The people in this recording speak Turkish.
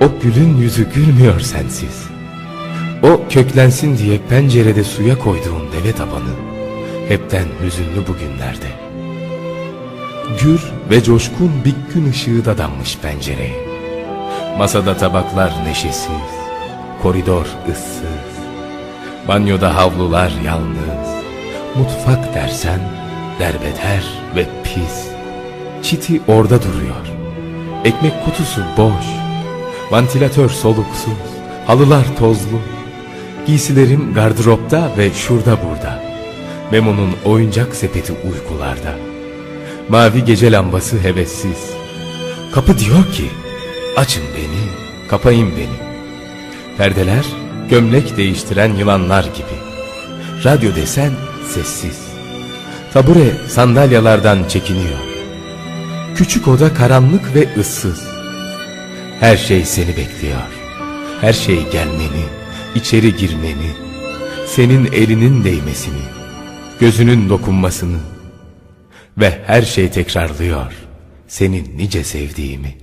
O gülün yüzü gülmüyor sensiz. O köklensin diye pencerede suya koyduğun deve tabanı hepten hüzünlü bugünlerde. Gür ve coşkun bir gün ışığı da dammış pencereye. Masada tabaklar neşesiz, koridor ıssız, banyoda havlular yalnız, mutfak dersen derbeder ve pis. Çiti orada duruyor, ekmek kutusu boş, vantilatör soluksuz, halılar tozlu, giysilerim gardıropta ve şurada burada. Memo'nun oyuncak sepeti uykularda. Mavi gece lambası hevessiz. Kapı diyor ki, açın beni, kapayın beni. Perdeler, gömlek değiştiren yılanlar gibi. Radyo desen sessiz. Tabure sandalyalardan çekiniyor. Küçük oda karanlık ve ıssız. Her şey seni bekliyor. Her şey gelmeni, içeri girmeni, senin elinin değmesini, gözünün dokunmasını ve her şey tekrarlıyor senin nice sevdiğimi.